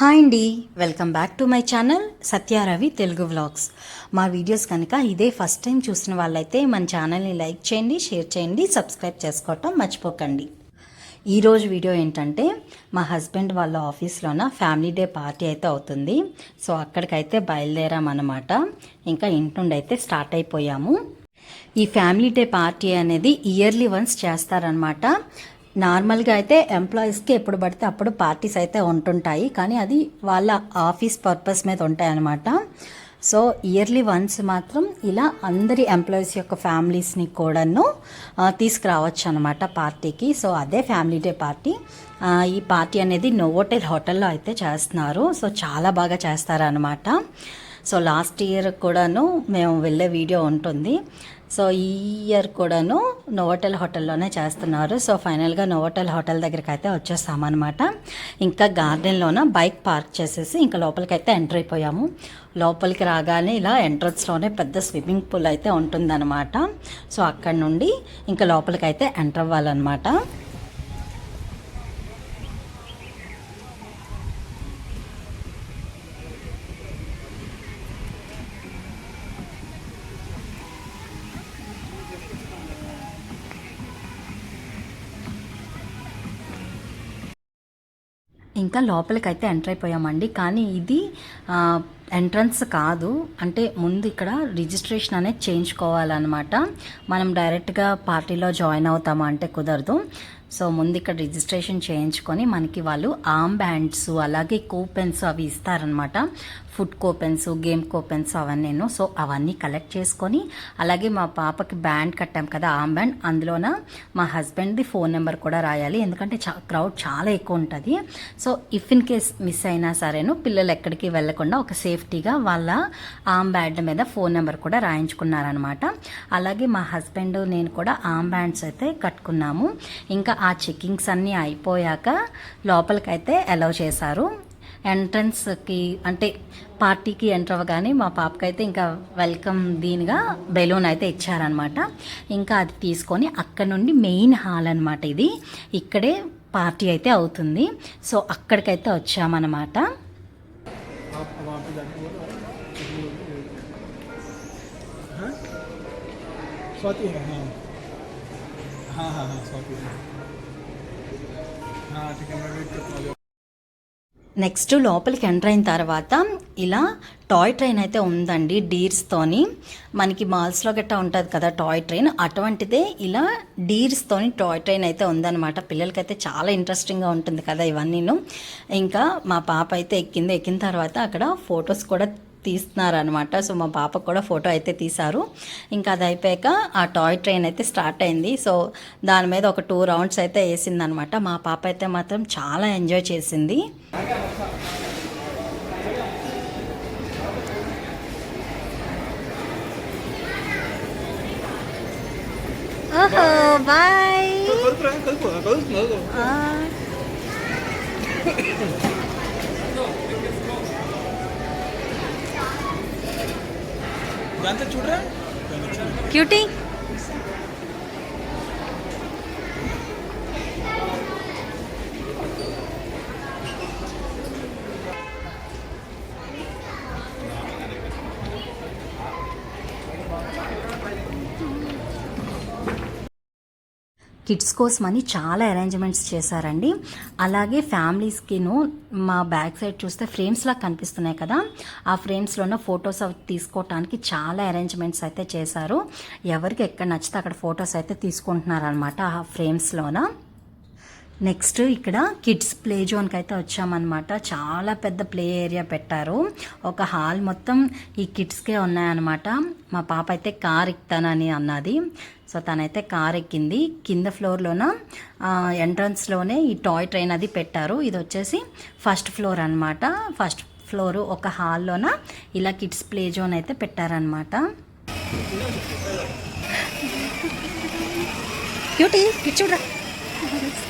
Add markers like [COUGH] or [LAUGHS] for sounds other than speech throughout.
Hi అండి welcome back to my channel Satyaravi Telugu vlogs మా videos కనుక ఇదే ఫస్ట్ టైం చూసిన వాళ్ళైతే మన ఛానల్ని లైక్ చేయండి షేర్ చేయండి సబ్స్క్రైబ్ చేసుకోవటం మర్చిపోకండి. ఈరోజు వీడియో ఏంటంటే మా హస్బెండ్ వాళ్ళ ఆఫీస్లోన ఫ్యామిలీ డే పార్టీ అయితే అవుతుంది. సో అక్కడికైతే బయలుదేరామన్నమాట ఇంకా ఇంటి నుండి అయితే స్టార్ట్ అయిపోయాము. ఈ ఫ్యామిలీ డే పార్టీ అనేది ఇయర్లీ వన్స్ చేస్తారనమాట నార్మల్గా అయితే ఎంప్లాయీస్కి ఎప్పుడు పడితే అప్పుడు పార్టీస్ అయితే ఉంటుంటాయి. కానీ అది వాళ్ళ ఆఫీస్ పర్పస్ మీద ఉంటాయన్నమాట. సో ఇయర్లీ వన్స్ మాత్రం ఇలా అందరి ఎంప్లాయీస్ యొక్క ఫ్యామిలీస్ని కూడాను తీసుకురావచ్చు అనమాట పార్టీకి. సో అదే ఫ్యామిలీ డే పార్టీ. ఈ పార్టీ అనేది నోవోటెల్ హోటల్లో అయితే చేస్తున్నారు. సో చాలా బాగా చేస్తారనమాట సో లాస్ట్ ఇయర్ కూడాను మేము వెళ్ళే వీడియో ఉంటుంది. సో ఈ ఇయర్ కూడాను నోవోటెల్ హోటల్లోనే చేస్తున్నారు. సో ఫైనల్గా నోవోటెల్ హోటల్ దగ్గరికి అయితే వచ్చేసామన్నమాట ఇంకా గార్డెన్లోన బైక్ పార్క్ చేసేసి ఇంకా లోపలికి అయితే ఎంటర్ అయిపోయాము. లోపలికి రాగానే ఇలా ఎంట్రన్స్లోనే పెద్ద స్విమ్మింగ్ పూల్ అయితే ఉంటుందన్నమాట. సో అక్కడ నుండి ఇంకా లోపలికి అయితే ఎంటర్ అవ్వాలన్నమాట. ఇంకా లోపలికైతే ఎంటర్ అయిపోయామండి. కానీ ఇది ఎంట్రన్స్ కాదు. అంటే ముందు ఇక్కడ రిజిస్ట్రేషన్ అనేది చేయించుకోవాలన్నమాట. మనం డైరెక్ట్గా పార్టీలో జాయిన్ అవుతామా అంటే కుదరదు. సో ముందు ఇక్కడ రిజిస్ట్రేషన్ చేయించుకొని మనకి వాళ్ళు ఆమ్ బ్యాండ్స్ అలాగే కూపెన్స్ అవి ఇస్తారనమాట ఫుడ్ కూపెన్స్ గేమ్ కూపెన్స్ అవన్నీను. సో అవన్నీ కలెక్ట్ చేసుకొని అలాగే మా పాపకి బ్యాండ్ కట్టాం కదా ఆమ్ బ్యాండ్. అందులోన మా హస్బెండ్ది ఫోన్ నెంబర్ కూడా రాయాలి. ఎందుకంటే చా క్రౌడ్ చాలా ఎక్కువ ఉంటుంది. So if in case miss అయినా సరేను పిల్లలు ఎక్కడికి వెళ్ళకుండా ఒక సేఫ్టీగా వాళ్ళ ఆమ్ బ్యాండ్ మీద ఫోన్ నెంబర్ కూడా రాయించుకున్నారనమాట. అలాగే మా హస్బెండ్ నేను కూడా ఆమ్ బ్యాండ్స్ అయితే కట్టుకున్నాము. ఇంకా ఆ చెక్కింగ్స్ అన్నీ అయిపోయాక లోపలికైతే అలౌ చేశారు. ఎంట్రన్స్కి అంటే పార్టీకి ఎంటర్ అవ్వగానే మా పాపకైతే ఇంకా వెల్కమ్ దీనిగా బెలూన్ అయితే ఇచ్చారనమాట ఇంకా అది తీసుకొని అక్కడ నుండి మెయిన్ హాల్ అనమాట ఇది ఇక్కడే పార్టీ అయితే అవుతుంది సో అక్కడికైతే వచ్చామన్నమాట आप वहाँ पे जाके बोलो हाँ स्वाति है हाँ हाँ हाँ हाँ स्वाति है हाँ ठीक है मैं वेट करता हूँ నెక్స్ట్ లోపలికి ఎంటర్ అయిన తర్వాత ఇలా టాయ్ ట్రైన్ అయితే ఉందండి డీర్స్తోని. మనకి మాల్స్లో గట్టా ఉంటుంది కదా టాయ్ ట్రైన్. అటువంటిదే ఇలా డీర్స్తోని టాయ్ ట్రైన్ అయితే ఉందన్నమాట. పిల్లలకైతే చాలా ఇంట్రెస్టింగ్గా ఉంటుంది కదా ఇవన్నీను. ఇంకా మా పాప అయితే ఎక్కింది. ఎక్కిన తర్వాత అక్కడ ఫొటోస్ కూడా తీస్తున్నారనమాట సో మా పాపకు కూడా ఫోటో అయితే తీశారు. ఇంకా అది అయిపోయాక ఆ టాయ్ ట్రైన్ అయితే స్టార్ట్ అయింది. సో దాని మీద ఒక టూ రౌండ్స్ అయితే వేసిందనమాట మా పాప అయితే మాత్రం చాలా ఎంజాయ్ చేసింది. ఓహో బాయ్. చూడరా? క్యూటీ కిడ్స్ కోసమని చాలా అరేంజ్మెంట్స్ చేశారండి. అలాగే ఫ్యామిలీస్కిను మా బ్యాక్ సైడ్ చూస్తే ఫ్రేమ్స్లా కనిపిస్తున్నాయి కదా. ఆ ఫ్రేమ్స్లోన ఫొటోస్ అవి తీసుకోవటానికి చాలా అరేంజ్మెంట్స్ అయితే చేశారు. ఎవరికి ఎక్కడ నచ్చితే అక్కడ ఫొటోస్ అయితే తీసుకుంటున్నారనమాట ఆ ఫ్రేమ్స్లోన. నెక్స్ట్ ఇక్కడ కిడ్స్ ప్లే జోన్కి అయితే వచ్చామన్నమాట. చాలా పెద్ద ప్లే ఏరియా పెట్టారు. ఒక హాల్ మొత్తం ఈ కిడ్స్కే ఉన్నాయన్నమాట. మా పాప అయితే కార్ ఎక్కుతానని అన్నది. సో తనైతే కార్ ఎక్కింది కింద ఫ్లోర్లోన ఎంట్రన్స్లోనే ఈ టాయ్ ట్రైన్ అది పెట్టారు. ఇది వచ్చేసి ఫస్ట్ ఫ్లోర్ అనమాట ఫస్ట్ ఫ్లోర్ ఒక హాల్లోన ఇలా కిడ్స్ ప్లే జోన్ అయితే పెట్టారనమాట క్యూటీ చూడరా. [LAUGHS]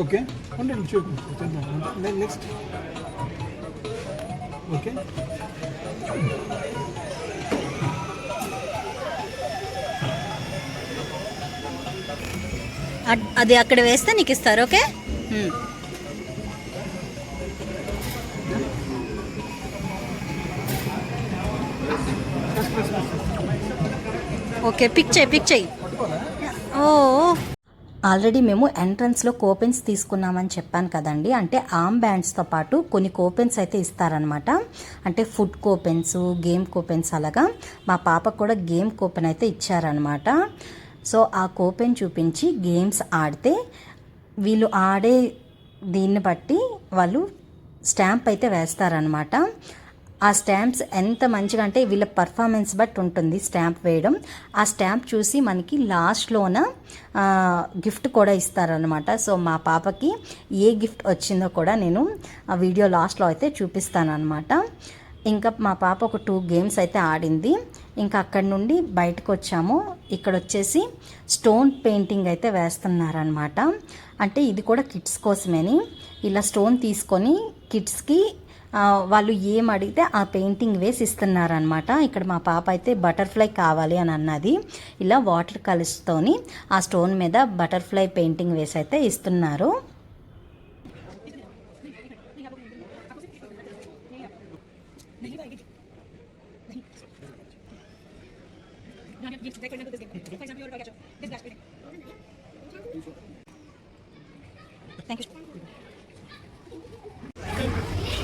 ఓకే. ఉండండి చూపు నెక్స్ట్ ఓకే. అది అక్కడ వేస్తే నీకు ఇస్తారు ఓకే? ఓకే పిక్ చేయి పిక్ చేయి. ఓ. ఆల్రెడీ మేము ఎంట్రన్స్లో కూపెన్స్ తీసుకున్నామని చెప్పాను కదండి. అంటే ఆమ్ బ్యాండ్స్తో పాటు కొన్ని కూపెన్స్ అయితే ఇస్తారనమాట అంటే ఫుడ్ కూపెన్స్ గేమ్ కూపెన్స్ అలాగా. మా పాపకు కూడా గేమ్ కూపెన్ అయితే ఇచ్చారనమాట సో ఆ కూపెన్ చూపించి గేమ్స్ ఆడితే వీళ్ళు ఆడే దీన్ని బట్టి వాళ్ళు స్టాంప్ అయితే వేస్తారనమాట ఆ స్టాంప్స్ ఎంత మంచిగా అంటే వీళ్ళ పర్ఫార్మెన్స్ బట్టి ఉంటుంది స్టాంప్ వేయడం. ఆ స్టాంప్ చూసి మనకి లాస్ట్లోన గిఫ్ట్ కూడా ఇస్తారనమాట సో మా పాపకి ఏ గిఫ్ట్ వచ్చిందో కూడా నేను ఆ వీడియో లాస్ట్లో అయితే చూపిస్తాను అనమాట ఇంకా మా పాప ఒక టూ గేమ్స్ అయితే ఆడింది. ఇంకా అక్కడి నుండి బయటకు వచ్చాము. ఇక్కడ వచ్చేసి స్టోన్ పెయింటింగ్ అయితే వేస్తున్నారనమాట అంటే ఇది కూడా కిడ్స్ కోసమేని. ఇలా స్టోన్ తీసుకొని కిడ్స్కి వాళ్ళు ఏం అడిగితే ఆ పెయింటింగ్ వేసి ఇస్తున్నారనమాట ఇక్కడ మా పాప అయితే బటర్ఫ్లై కావాలి అని అన్నది. ఇలా వాటర్ కలర్స్తోని ఆ స్టోన్ మీద బటర్ఫ్లై పెయింటింగ్ వేసి అయితే ఇస్తున్నారు థ్యాంక్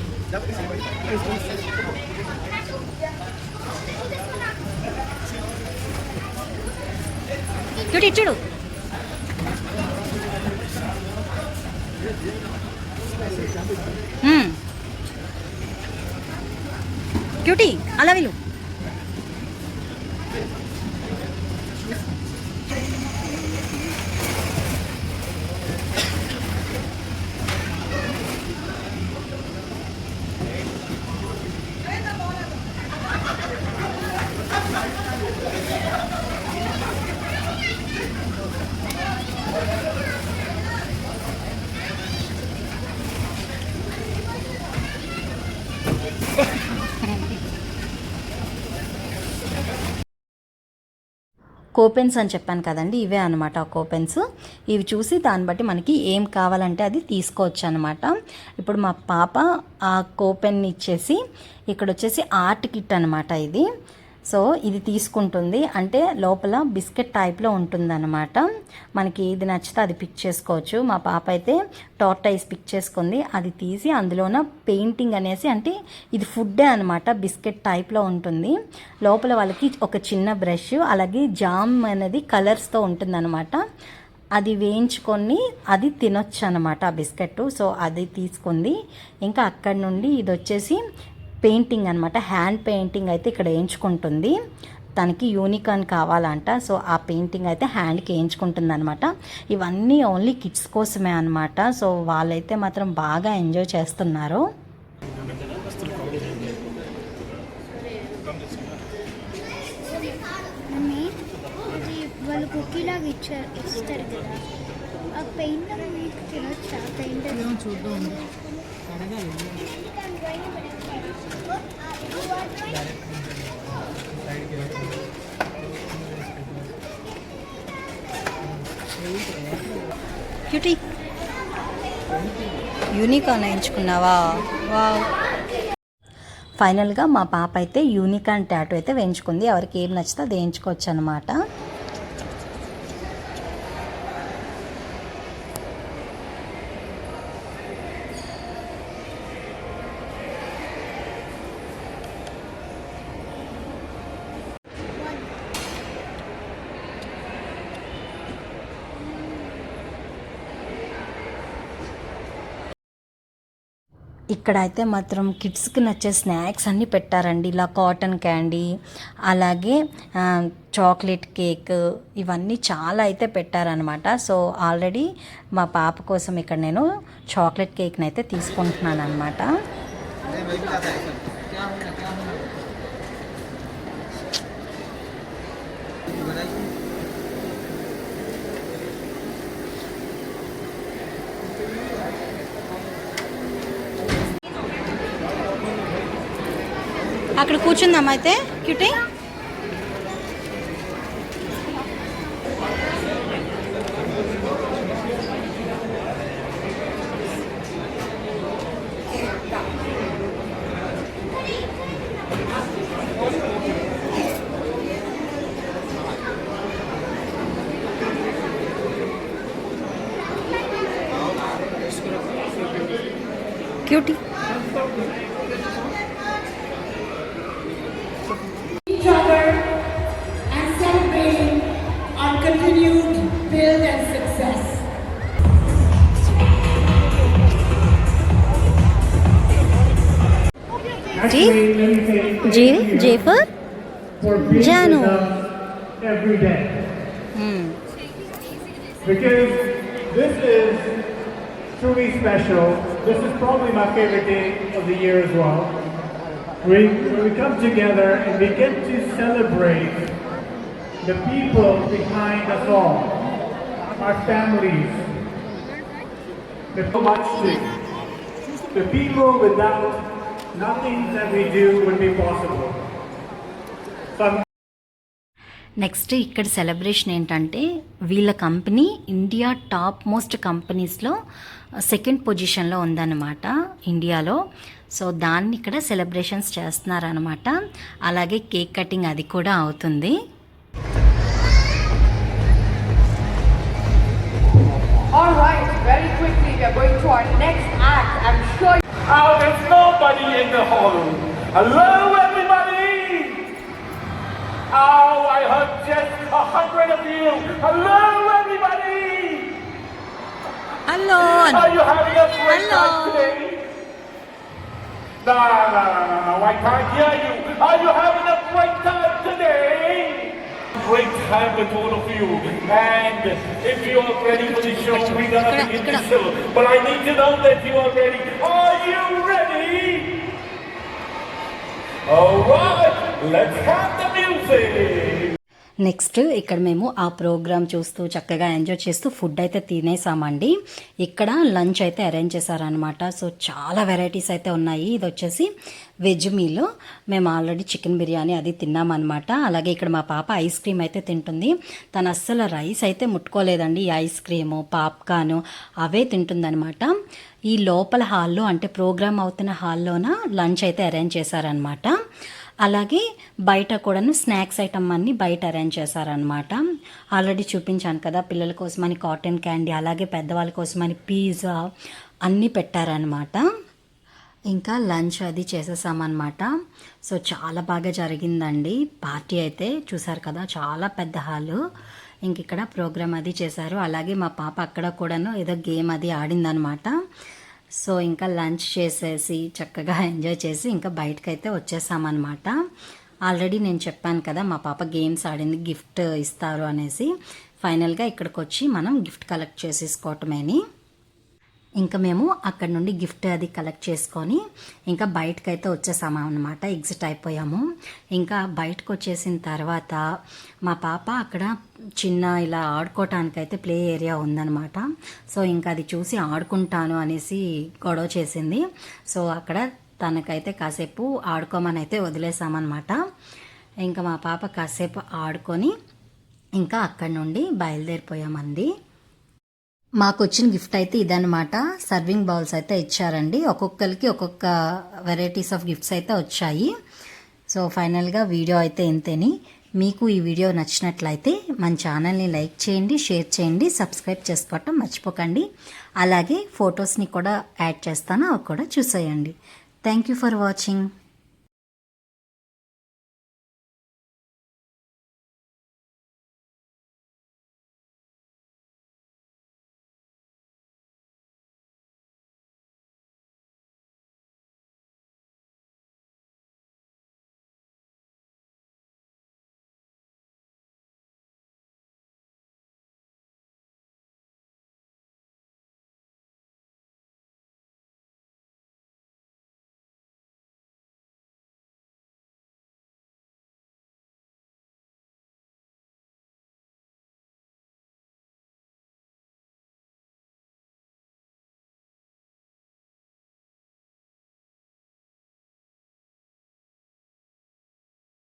యూ చూడు ఇటు చూడు మ్మ్. కోపెన్స్ అని చెప్పాను కదండి ఇవే అనమాట ఆ కోపెన్స్ ఇవి చూసి దాన్ని బట్టి మనకి ఏం కావాలంటే అది తీసుకోవచ్చు అనమాట ఇప్పుడు మా పాప ఆ కోపెన్ ఇచ్చేసి ఇక్కడ వచ్చేసి ఆర్ట్ కిట్ అనమాట ఇది. సో ఇది తీసుకుంటుంది. అంటే లోపల బిస్కెట్ టైప్లో ఉంటుందన్నమాట. మనకి ఏది నచ్చితే అది పిక్ చేసుకోవచ్చు. మా పాప అయితే టార్టైస్ పిక్ చేసుకుంది. అది తీసి అందులోన పెయింటింగ్ అనేసి అంటే ఇది ఫుడ్డే అనమాట బిస్కెట్ టైప్లో ఉంటుంది. లోపల వాళ్ళకి ఒక చిన్న బ్రష్ అలాగే జామ్ అనేది కలర్స్తో ఉంటుందన్నమాట. అది వేయించుకొని అది తినొచ్చు అనమాట ఆ బిస్కెట్ సో అది తీసుకుంది. ఇంకా అక్కడి నుండి ఇది వచ్చేసి పెయింటింగ్ అనమాట హ్యాండ్ పెయింటింగ్ అయితే ఇక్కడ వేయించుకుంటుంది తనకి యూనికార్న్ కావాలంట. సో ఆ పెయింటింగ్ అయితే హ్యాండ్కి వేయించుకుంటుంది అనమాట ఇవన్నీ ఓన్లీ కిడ్స్ కోసమే అనమాట సో వాళ్ళైతే మాత్రం బాగా ఎంజాయ్ చేస్తున్నారు. మమ్మీ ఇది వాళ్ళు కుకీలాగా ఇచ్చారు ఇస్తారు కదా. ఆ పెయింట్ మీకు తినొచ్చా? పెయింట్ చూద్దాం. క్యూటీ యూనికాన్ వేయించుకున్నావా? వా ఫైనల్గా మా పాప అయితే యూనికాన్ టాటూ అయితే వేయించుకుంది. ఎవరికి ఏం నచ్చితే అది వేయించుకోవచ్చు అనమాట ఇక్కడ అయితే మాత్రం కిడ్స్కి నచ్చే స్నాక్స్ అన్నీ పెట్టారండి. ఇలా కాటన్ క్యాండీ అలాగే చాక్లెట్ కేక్ ఇవన్నీ చాలా అయితే పెట్టారనమాట సో ఆల్రెడీ మా పాప కోసం ఇక్కడ నేను చాక్లెట్ కేక్ని అయితే తీసుకుంటున్నాను అనమాట అక్కడ కూర్చుందాం అయితే? Cutie? Cutie? J for Janu. every day. Hmm. Because this is truly special. This is probably my favorite day of the year as well. We, we come together and we get to celebrate the people behind us all, our families, the the people without nothing that we do would be possible. So next ఇక్కడ celebration ఏంటంటే వీళ్ళ company India top most కంపెనీస్లో second పొజిషన్లో ఉందన్నమాట ఇండియాలో so దాన్ని ఇక్కడ celebrations చేస్తున్నారనమాట అలాగే కేక్ కటింగ్ అది కూడా అవుతుంది. There's nobody in the hall. Hello, everybody. Oh, I heard just a hundred of you. Hello, everybody. Hello Are you having a great Hello. time today? No, no, no, no, no, I can't hear you. Are you having a great time? Great time with all of you. And if you are ready for the show, we're gonna begin the show. But I need to know that you are ready. Are you ready? Alright, let's have the music. Next ఇక్కడ మేము ఆ programme చూస్తూ చక్కగా enjoy చేస్తూ food అయితే తినేసామండి. ఇక్కడ lunch అయితే arrange చేశారనమాట సో చాలా వెరైటీస్ అయితే ఉన్నాయి. ఇది వచ్చేసి వెజ్ మీల్. మేము ఆల్రెడీ చికెన్ బిర్యానీ అది తిన్నామన్నమాట. అలాగే ఇక్కడ మా పాప ఐస్ క్రీమ్ అయితే తింటుంది. తను అస్సలు రైస్ అయితే ముట్టుకోలేదండి. ఈ ఐస్ క్రీము పాప్కార్న్ అవే తింటుందనమాట ఈ లోపల హాల్లో అంటే ప్రోగ్రామ్ అవుతున్న హాల్లోన లంచ్ అయితే అరేంజ్ చేశారనమాట అలాగే బయట కూడాను స్నాక్స్ ఐటమ్ అన్ని బయట అరేంజ్ చేశారనమాట ఆల్రెడీ చూపించాను కదా పిల్లల కోసమని కాటన్ క్యాండీ అలాగే పెద్దవాళ్ళ కోసమని పిజ్జా అన్నీ పెట్టారనమాట ఇంకా లంచ్ అది చేసేసామన్నమాట. సో చాలా బాగా జరిగిందండి. పార్టీ అయితే చూసారు కదా చాలా పెద్ద హాలు. ఇంక ఇక్కడ ప్రోగ్రామ్ అది చేశారు. అలాగే మా పాప అక్కడ కూడాను ఏదో గేమ్ అది ఆడిందనమాట సో ఇంకా లంచ్ చేసేసి చక్కగా ఎంజాయ్ చేసి ఇంకా బయటకైతే వచ్చేసామన్నమాట. ఆల్రెడీ నేను చెప్పాను కదా మా పాప గేమ్స్ ఆడింది గిఫ్ట్ ఇస్తారు అనేసి. ఫైనల్గా ఇక్కడికి వచ్చి మనం గిఫ్ట్ కలెక్ట్ చేసేసుకోవటమేని. ఇంకా మేము అక్కడ నుండి గిఫ్ట్ అది కలెక్ట్ చేసుకొని ఇంకా బయటకు అయితే వచ్చేసాము అనమాట ఎగ్జిట్ అయిపోయాము. ఇంకా బయటకు వచ్చేసిన తర్వాత మా పాప అక్కడ చిన్న ఇలా ఆడుకోవటానికి అయితే ప్లే ఏరియా ఉందన్నమాట. సో ఇంకా అది చూసి ఆడుకుంటాను అనేసి గొడవ చేసింది. సో అక్కడ తనకైతే కాసేపు ఆడుకోమని అయితే వదిలేసామన్నమాట. ఇంకా మా పాప కాసేపు ఆడుకొని ఇంకా అక్కడ నుండి బయలుదేరిపోయామంది మాకు వచ్చిన గిఫ్ట్ అయితే ఇదనమాట సర్వింగ్ బౌల్స్ అయితే ఇచ్చారండి. ఒక్కొక్కరికి ఒక్కొక్క వెరైటీస్ ఆఫ్ గిఫ్ట్స్ అయితే వచ్చాయి. సో ఫైనల్గా వీడియో అయితే ఇంతేని. మీకు ఈ వీడియో నచ్చినట్లయితే మన ఛానల్ని లైక్ చేయండి షేర్ చేయండి సబ్స్క్రైబ్ చేసుకోవటం మర్చిపోకండి. అలాగే ఫొటోస్ని కూడా యాడ్ చేస్తాను అవి కూడా చూసేయండి. Thank you for watching.